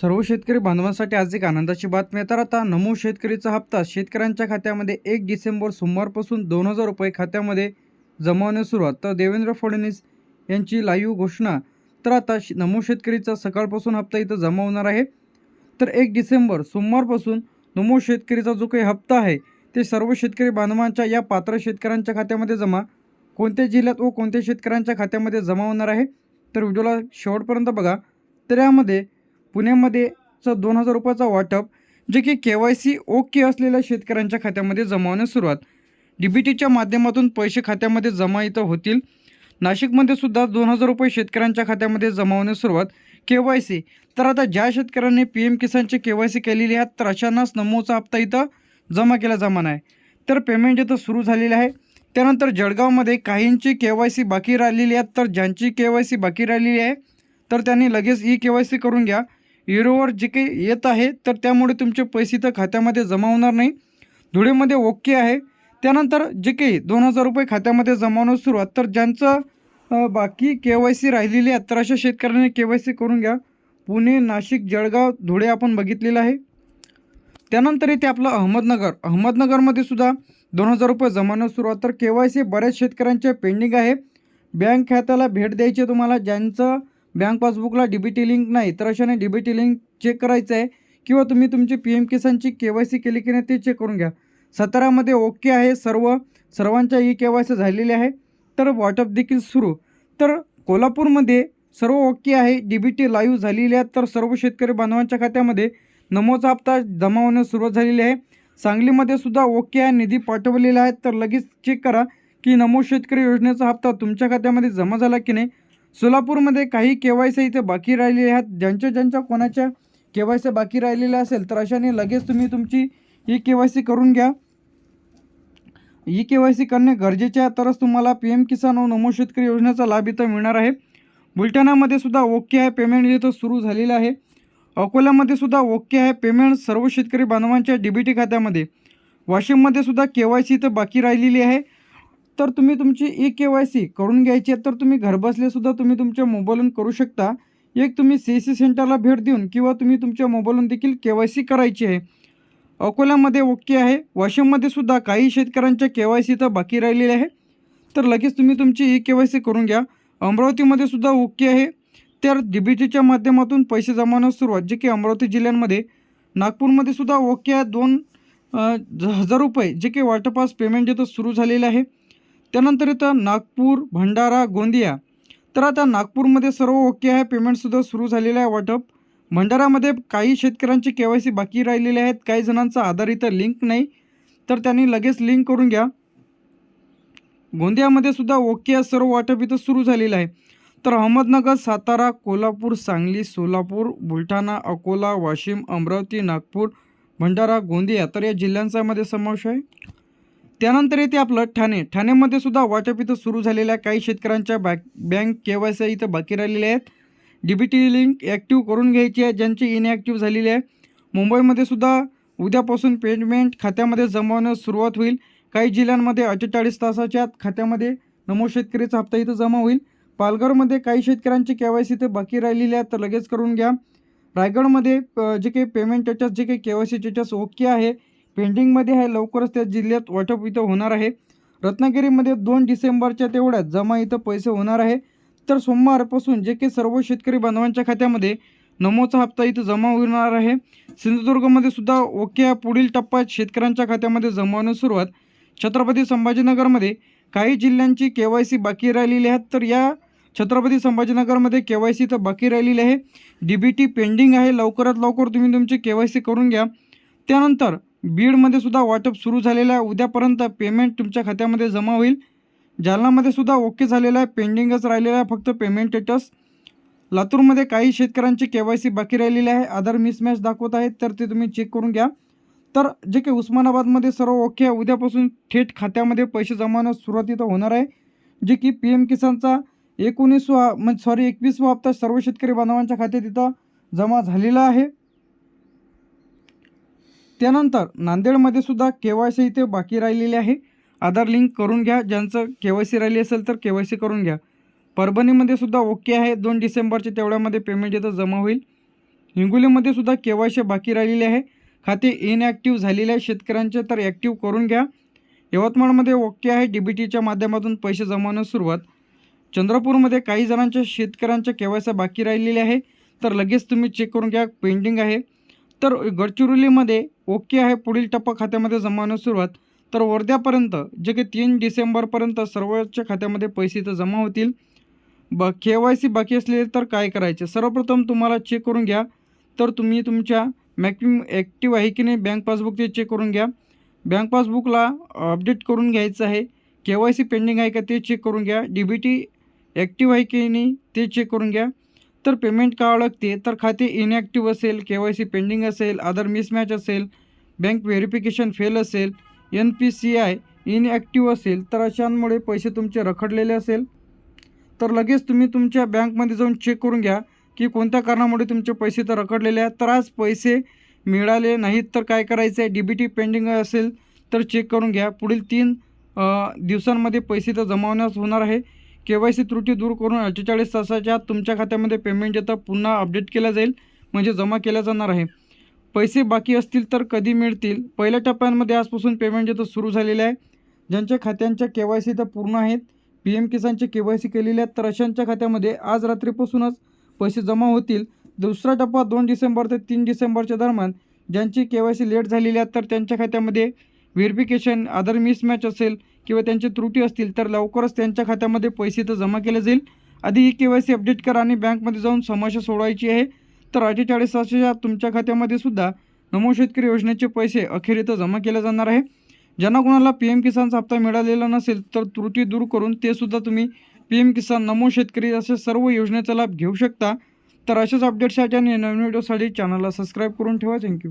सर्व शेतकरी बांधवांसाठी आज एक आनंदाची बातमी तर आता नमो शेतकरीचा हप्ता शेतकऱ्यांच्या खात्यामध्ये एक डिसेंबर सोमवारपासून दोन हजार रुपये खात्यामध्ये जमा होण्यास सुरुवात. तर देवेंद्र फडणवीस यांची लाईव्ह घोषणा. तर आता श- नमो शेतकरीचा सकाळपासून हप्ता इथं जमा होणार आहे. तर एक डिसेंबर सोमवारपासून नमो शेतकरीचा जो काही हप्ता आहे ते सर्व शेतकरी बांधवांच्या या पात्र शेतकऱ्यांच्या खात्यामध्ये जमा. कोणत्या जिल्ह्यात व कोणत्या शेतकऱ्यांच्या खात्यामध्ये जमा होणार आहे? तर व्हिडिओला शेवटपर्यंत बघा. तर यामध्ये पुण्यामध्येचं दोन हजार रुपयाचा वाटप जे की के वाय सी ओके असलेल्या शेतकऱ्यांच्या खात्यामध्ये जमा होण्यास सुरुवात डी बी टीच्या माध्यमातून पैसे खात्यामध्ये जमा इथं होतील. नाशिकमध्ये सुद्धा दोन हजार रुपये शेतकऱ्यांच्या खात्यामध्ये जमा होण्यास सुरुवात. के वाय सी तर आता ज्या शेतकऱ्यांनी पी एम किसानची के वाय सी केलेली आहे तर अशांनाच नमोचा हप्ता इथं जमा केला जमा आहे. तर पेमेंट इथं सुरू झालेलं आहे. त्यानंतर जळगावमध्ये काहींची के वाय सी बाकी राहिलेली आहे तर ज्यांची के वाय सी बाकी राहिलेली आहे तर त्यांनी लगेच ई के वाय सी करून घ्या. युरोवर जे काही येत आहे तर त्यामुळे तुमचे पैसे तर खात्यामध्ये जमा होणार नाही. धुळेमध्ये ओके आहे. त्यानंतर जे काही दोन हजार रुपये खात्यामध्ये जमा होण्यास सुरुवात तर ज्यांचं बाकी के वाय सी राहिलेली आहे तर अशा शेतकऱ्यांनी के वाय सी करून घ्या. पुणे नाशिक जळगाव धुळे आपण बघितलेलं आहे. त्यानंतर येते आपलं अहमदनगर. अहमदनगरमध्ये सुद्धा दोन हजार रुपये जमा होण्यास सुरुवात तर के वाय सी बऱ्याच शेतकऱ्यांच्या पेंडिंग आहे. बँक खात्याला भेट द्यायची तुम्हाला ज्यांचं बँक पासबुकला डी बी टी लिंक नाही तर अशाने D B T link check करायचं आहे किंवा तुम्ही तुमची पी एम किसानची के वाय सी केली की नाही ते चेक करून घ्या. सतारामध्ये ओके आहे सर्व सर्वांच्या ई के वाय सी झालेली आहे तर वाटप देखील सुरू. तर कोल्हापूरमध्ये सर्व ओके आहे डी बी टी लाईव्ह झालेली आहे तर सर्व शेतकरी बांधवांच्या खात्यामध्ये नमोचा हप्ता जमा होण्यास सुरुवात झालेली आहे. सांगलीमध्ये सुद्धा ओके आहे निधी पाठवलेला आहे तर लगेच चेक करा की नमो शेतकरी योजनेचा हप्ता तुमच्या खात्यामध्ये जमा झाला की नाही. सोलापूरमध्ये काही के वाय सी इथे बाकी राहिलेले आहेत. ज्यांच्या ज्यांच्या कोणाच्या के वाय सी बाकी राहिलेल्या असेल तर अशाने लगेच तुम्ही तुमची ई के वाय सी करून घ्या. ई के वाय सी करणे गरजेचे आहे तरच तुम्हाला पी एम किसान व नमो शेतकरी योजनेचा लाभ इथं मिळणार आहे. बुलढाण्यामध्ये सुद्धा ओके आहे पेमेंट इथं सुरू झालेलं आहे. अकोल्यामध्ये सुद्धा ओके आहे पेमेंट सर्व शेतकरी बांधवांच्या डी बी टी खात्यामध्ये. वाशिममध्ये सुद्धा के वाय सी इथं बाकी राहिलेली आहे. तर तुम्ही तुमची ई के वाय सी करून घ्यायची आहे तर तुम्ही घरबसल्यासुद्धा तुम्ही तुमच्या मोबाईलवरून करू शकता. एक तुम्ही सी सी सेंटरला भेट देऊन किंवा तुम्ही तुमच्या मोबाईलवरून देखील के वाय सी करायची आहे. अकोल्यामध्ये ओके आहे वाशिममध्ये सुद्धा काही शेतकऱ्यांच्या के वाय सी तर बाकी राहिलेले आहे. तर लगेच तुम्ही तुमची ई के वाय सी करून घ्या. अमरावतीमध्ये सुद्धा ओके आहे. तर डी बी टीच्या माध्यमातून पैसे जमावण्यास सुरुवात जे की अमरावती जिल्ह्यांमध्ये. नागपूरमध्ये सुद्धा ओके आहे दोन हजार रुपये जे काही वाटपास पेमेंट इथं सुरू झालेलं आहे. त्यानंतर इथं नागपूर भंडारा गोंदिया. तर आता नागपूरमध्ये सर्व ओके आहे. पेमेंटसुद्धा सुरू झालेलं आहे वाटप. भंडारामध्ये काही शेतकऱ्यांचे के वाय सी बाकी राहिलेले आहेत. काही जणांचा आधार इथं लिंक नाही. तर त्यांनी लगेच लिंक करून घ्या. गोंदियामध्ये सुद्धा ओके आहे. सर्व वाटप इथं सुरू झालेलं आहे. तर अहमदनगर सातारा कोल्हापूर सांगली सोलापूर बुलढाणा अकोला वाशिम अमरावती नागपूर भंडारा गोंदिया. तर या जिल्ह्यांचा मध्ये समावेश आहे. त्यानंतर येते आपलं ठाणे ठाण्यामध्ये सुद्धा वाटप इथं सुरू झालेलं आहे काही शेतकऱ्यांच्या back bank K Y C इथं बाकी राहिलेल्या आहेत. D B T link active करून घ्यायची आहे ज्यांची इनॲक्टिव्ह झालेली आहे. मुंबईमध्ये सुद्धा उद्यापासून पेमेंट खात्यामध्ये जमा होण्यास सुरुवात होईल. काही जिल्ह्यांमध्ये अठ्ठेचाळीस तासाच्या आत खात्यामध्ये नमो शेतकरीचा हप्ता इथं जमा होईल. पालघरमध्ये काही शेतकऱ्यांची के वाय सी इथं बाकी राहिलेली आहे तर लगेच करून घ्या. रायगडमध्ये जे काही पेमेंट त्याच्यात जे काही K Y C status okay आहे पेंडिंगमध्ये आहे. लवकरच त्या जिल्ह्यात वाटप इथं होणार आहे. रत्नागिरीमध्ये दोन डिसेंबरच्या तेवढ्यात जमा इथं पैसे होणार आहे. तर सोमवारपासून जे काही सर्व शेतकरी बांधवांच्या खात्यामध्ये नमोचा हप्ता इथं जमा होणार आहे. सिंधुदुर्गमध्ये सुद्धा ओके पुढील टप्प्यात शेतकऱ्यांच्या खात्यामध्ये जमा होण्यास सुरुवात. छत्रपती संभाजीनगरमध्ये काही जिल्ह्यांची के वाय सी बाकी राहिलेली आहेत. तर या छत्रपती संभाजीनगरमध्ये के वाय सी तर बाकी राहिलेली आहे. डी बी टी पेंडिंग आहे. लवकरात लवकर तुम्ही तुमची के वाय सी करून घ्या. त्यानंतर बीडमध्ये सुद्धा वाटप सुरू झालेलं आहे. उद्यापर्यंत पेमेंट तुमच्या खात्यामध्ये जमा होईल. जालनामध्ये सुद्धा ओके झालेलं आहे. पेंडिंगच राहिलेलं आहे. फक्त पेमेंट स्टेटस लातूरमध्ये काही शेतकऱ्यांची के वाय सी बाकी राहिलेली आहे. आधार मिसमॅच दाखवत आहेत. तर ते तुम्ही चेक करून घ्या. तर जे काही उस्मानाबादमध्ये सर्व ओके आहे. उद्यापासून थेट खात्यामध्ये पैसे जमा होण्यास सुरुवात इथं होणार आहे. जे की पी एम किसानचा एकोणीसवा म्हणजे सॉरी एकवीसवा हप्ता सर्व शेतकरी बांधवांच्या खात्यात इथं जमा झालेला आहे. त्यानंतर नांदेडमध्ये सुद्धा के वाय सी इथे बाकी राहिलेली आहे. आधार लिंक करून घ्या. ज्यांचं के वाय सी राहिली असेल तर के वाय सी करून घ्या. परभणीमध्ये सुद्धा ओके आहे. दोन डिसेंबरचे तेवढ्यामध्ये पेमेंट इथं जमा होईल. हिंगोलीमध्ये सुद्धा के वाय सी बाकी राहिलेली आहे. खाते इनॲक्टिव्ह झालेले आहे शेतकऱ्यांचे तर ॲक्टिव्ह करून घ्या. यवतमाळमध्ये ओके आहे. डी बी टीच्या माध्यमातून पैसे जमावणं सुरुवात. चंद्रपूरमध्ये काही जणांच्या शेतकऱ्यांच्या के वाय सी बाकी राहिलेल्या आहे. तर लगेच तुम्ही चेक करून घ्या. पेंडिंग आहे. तर गडचिरोलीमध्ये ओके आहे पुढील टप्पा खात्यामध्ये जमवण्यास सुरुवात. तर वर्ध्यापर्यंत जे की तीन डिसेंबरपर्यंत सर्वच्या खात्यामध्ये पैसे इथं जमा होतील. ब के वाय सी बाकी असलेले तर काय करायचे? सर्वप्रथम तुम्हाला चेक करून घ्या. तर तुम्ही तुमच्या मॅक्सिम ॲक्टिव्ह आहे की नाही बँक पासबुक ते चेक करून घ्या. बँक पासबुकला अपडेट करून घ्यायचं आहे. के वाय सी पेंडिंग आहे का ते चेक करून घ्या. डी बी टी ॲक्टिव्ह आहे की नाही ते चेक करून घ्या. तर पेमेंट का अडकते? तर खाते इनॲक्टिव्ह असेल के वाय सी पेंडिंग असेल आधार मिसमॅच असेल बँक व्हेरिफिकेशन फेल असेल N P C I inactive असेल तर अशांमुळे पैसे तुमचे रखडलेले असेल. तर लगेच तुम्ही तुमच्या बँकमध्ये जाऊन चेक करून घ्या की कोणत्या कारणामुळे तुमचे पैसे तर रखडलेले आहेत. तर आज पैसे मिळाले नाहीत तर काय करायचं आहे डी बी टी पेंडिंग असेल तर चेक करून घ्या. पुढील तीन दिवसांमध्ये पैसे तर जमावण्यास होणार आहे. के वाय सी त्रुटी दूर करून अठ्ठेचाळीस तासाच्या आत तुमच्या खात्यामध्ये पेमेंट येतं. पुन्हा अपडेट केलं जाईल म्हणजे जमा केल्या जाणार आहे. पैसे बाकी असतील तर कधी मिळतील? पहिल्या टप्प्यांमध्ये आजपासून पेमेंट येतं सुरू झालेलं आहे. ज्यांच्या खात्यांच्या के वाय सी तर पूर्ण आहेत पी एम किसानचे के वाय सी केलेले आहेत तर अशांच्या खात्यामध्ये आज रात्रीपासूनच पैसे जमा होतील. दुसरा टप्पा दोन डिसेंबर ते तीन डिसेंबरच्या दरम्यान ज्यांची के वाय सी लेट झालेली आहेत तर त्यांच्या खात्यामध्ये व्हेरिफिकेशन अदर मिसमॅच असेल किंवा त्यांची त्रुटी असतील तर लवकरच त्यांच्या खात्यामध्ये पैसे तर जमा केले जाईल. आधी ही के वाय सी अपडेट करा आणि बँकमध्ये जाऊन समस्या सोडवायची आहे. तर अठ्ठेचाळीस तासाच्या तुमच्या खात्यामध्ये सुद्धा नमो शेतकरी योजनेचे पैसे अखेर इथं जमा केले जाणार आहे. ज्यांना कोणाला पी एम किसानचा हप्ता मिळालेला नसेल तर त्रुटी दूर करून ते सुद्धा तुम्ही पी एम किसान नमो शेतकरी असे सर्व योजनेचा लाभ घेऊ शकता. तर अशाच अपडेट्ससाठी आणि नवीन व्हिडिओसाठी चॅनलला सबस्क्राईब करून ठेवा. थँक्यू